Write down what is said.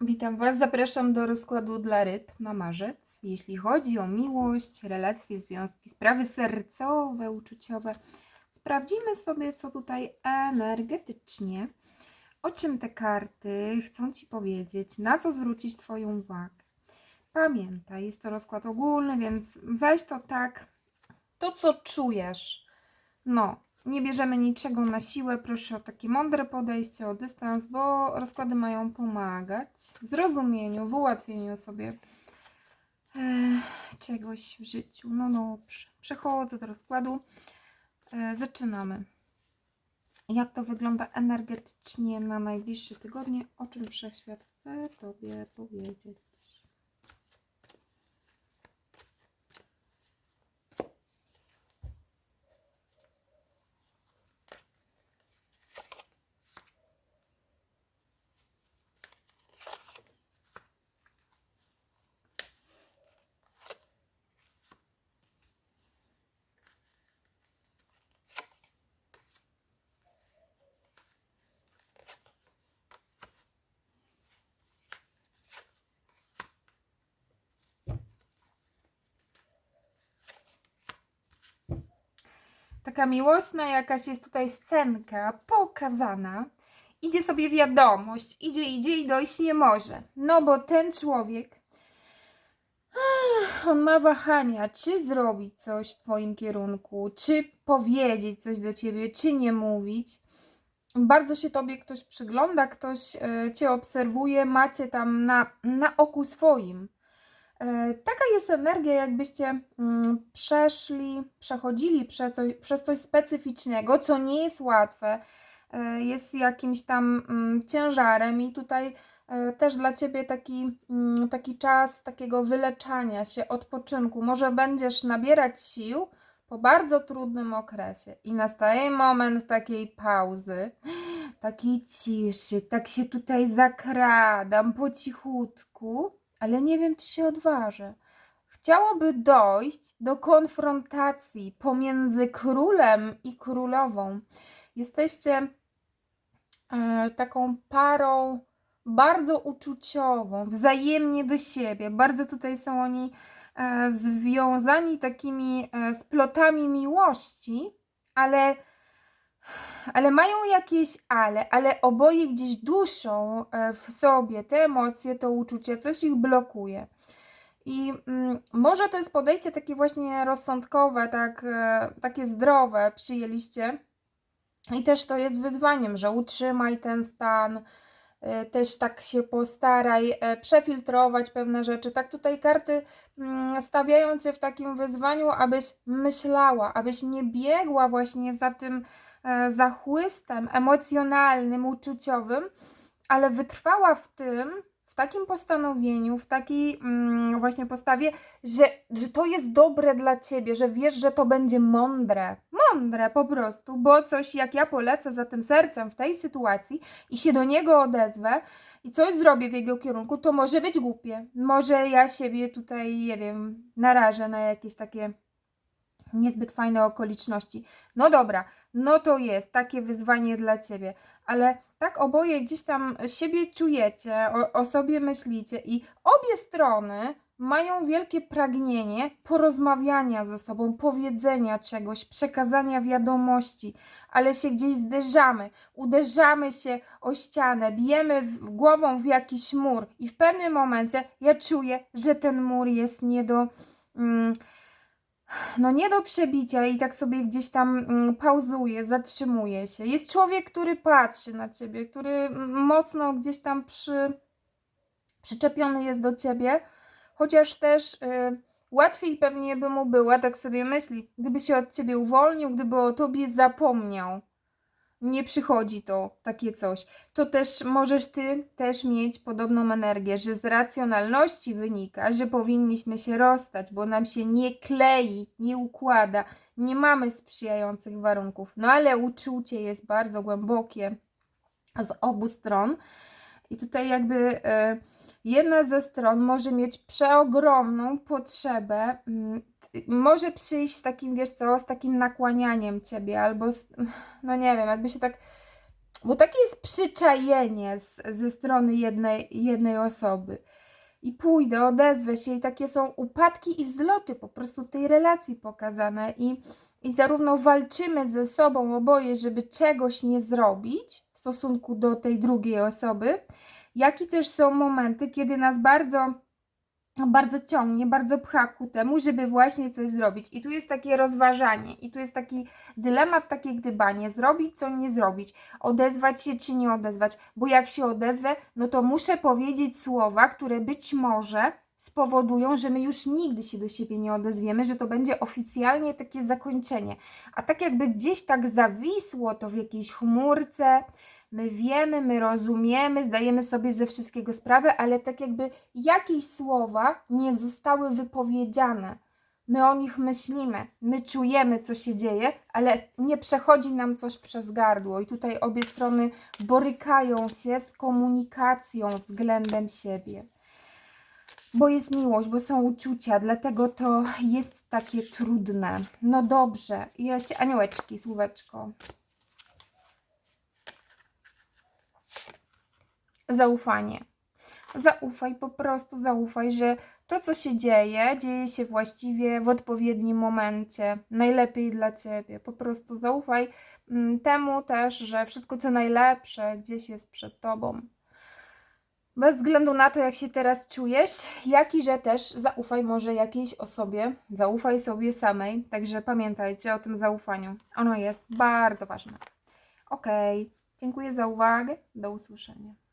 Witam Was, zapraszam do rozkładu dla ryb na marzec. Jeśli chodzi o miłość, relacje, związki, sprawy sercowe, uczuciowe, sprawdzimy sobie, co tutaj energetycznie, o czym te karty chcą Ci powiedzieć, na co zwrócić Twoją uwagę. Pamiętaj, jest to rozkład ogólny, więc weź to tak, to co czujesz. No, nie bierzemy niczego na siłę. Proszę o takie mądre podejście, o dystans, bo rozkłady mają pomagać w zrozumieniu, w ułatwieniu sobie e, czegoś w życiu. No dobrze, przechodzę do rozkładu. E, zaczynamy. Jak to wygląda energetycznie na najbliższe tygodnie? O czym wszechświat chce Tobie powiedzieć? Taka miłosna jakaś jest tutaj scenka pokazana. Idzie sobie wiadomość, idzie, idzie i dojść nie może. No bo ten człowiek, on ma wahania, czy zrobić coś w Twoim kierunku, czy powiedzieć coś do Ciebie, czy nie mówić. Bardzo się Tobie ktoś przygląda, ktoś e, Cię obserwuje, macie tam na, na oku swoim. E, Taka jest energia, jakbyście mm, przeszli, przechodzili przez coś, przez coś specyficznego, co nie jest łatwe, e, jest jakimś tam mm, ciężarem, i tutaj e, też dla ciebie taki, mm, taki czas takiego wyleczania się, odpoczynku. Może będziesz nabierać sił po bardzo trudnym okresie, i nastaje moment takiej pauzy, takiej ciszy, tak się tutaj zakradam po cichutku ale nie wiem, czy się odważę. Chciałoby dojść do konfrontacji pomiędzy królem i królową. Jesteście e, taką parą bardzo uczuciową, wzajemnie do siebie. Bardzo tutaj są oni e, związani takimi e, splotami miłości, ale ale mają jakieś ale, ale oboje gdzieś duszą e, w sobie te emocje, to uczucie, coś ich blokuje. I mm, może to jest podejście takie właśnie rozsądkowe, tak, e, takie zdrowe przyjęliście. I też to jest wyzwaniem, że utrzymaj ten stan, też tak się postaraj e, przefiltrować pewne rzeczy. Tak tutaj karty mm, stawiają cię w takim wyzwaniu, abyś myślała, abyś nie biegła właśnie za tym e, zachłystem emocjonalnym, uczuciowym, ale wytrwała w tym, w takim postanowieniu, w takiej mm, właśnie postawie, że, że to jest dobre dla ciebie, że wiesz, że to będzie mądre. Mądre po prostu, bo coś jak ja polecę za tym sercem w tej sytuacji i się do niego odezwę i coś zrobię w jego kierunku, to może być głupie. Może ja siebie tutaj, nie wiem, narażę na jakieś takie niezbyt fajne okoliczności. No dobra, no to jest takie wyzwanie dla ciebie, ale tak oboje gdzieś tam siebie czujecie, o, o sobie myślicie i obie strony mają wielkie pragnienie porozmawiania ze sobą, powiedzenia czegoś, przekazania wiadomości, ale się gdzieś zderzamy, uderzamy się o ścianę, bijemy głową w jakiś mur i w pewnym momencie ja czuję, że ten mur jest nie do. Mm, no nie do przebicia i tak sobie gdzieś tam mm, pauzuje, zatrzymuje się. Jest człowiek, który patrzy na ciebie, który mm, mocno gdzieś tam przy, przyczepiony jest do ciebie, chociaż też y, łatwiej pewnie by mu było, tak sobie myśli, gdyby się od ciebie uwolnił, gdyby o tobie zapomniał. Nie przychodzi to takie coś. To też możesz ty też mieć podobną energię, że z racjonalności wynika, że powinniśmy się rozstać, bo nam się nie klei, nie układa, nie mamy sprzyjających warunków. No ale uczucie jest bardzo głębokie z obu stron. I tutaj jakby e, jedna ze stron może mieć przeogromną potrzebę, t- może przyjść z takim, wiesz co, z takim nakłanianiem ciebie, albo z, no nie wiem, jakby się tak Bo takie jest przyczajenie z, ze strony jednej, jednej osoby. I pójdę, odezwę się, i takie są upadki i wzloty po prostu tej relacji pokazane. I, I zarówno walczymy ze sobą oboje, żeby czegoś nie zrobić w stosunku do tej drugiej osoby, jak i też są momenty, kiedy nas bardzo bardzo ciągnie, bardzo pcha ku temu, żeby właśnie coś zrobić. I tu jest takie rozważanie, i tu jest taki dylemat, takie gdybanie, zrobić co nie zrobić, odezwać się czy nie odezwać, bo jak się odezwę, no to muszę powiedzieć słowa, które być może spowodują, że my już nigdy się do siebie nie odezwiemy, że to będzie oficjalnie takie zakończenie. A tak jakby gdzieś tak zawisło to w jakiejś chmurce, my wiemy, my rozumiemy, zdajemy sobie ze wszystkiego sprawę, ale tak jakby jakieś słowa nie zostały wypowiedziane. My o nich myślimy, my czujemy, co się dzieje, ale nie przechodzi nam coś przez gardło. I tutaj obie strony borykają się z komunikacją względem siebie. Bo jest miłość, bo są uczucia, dlatego to jest takie trudne. No dobrze, jeszcze aniołeczki, słóweczko. Zaufanie. Zaufaj, po prostu zaufaj, że to, co się dzieje, dzieje się właściwie w odpowiednim momencie, najlepiej dla ciebie. Po prostu zaufaj mm, temu też, że wszystko, co najlepsze, gdzieś jest przed tobą. Bez względu na to, jak się teraz czujesz, jak i że też zaufaj może jakiejś osobie, zaufaj sobie samej. Także pamiętajcie o tym zaufaniu. Ono jest bardzo ważne. Ok, dziękuję za uwagę. Do usłyszenia.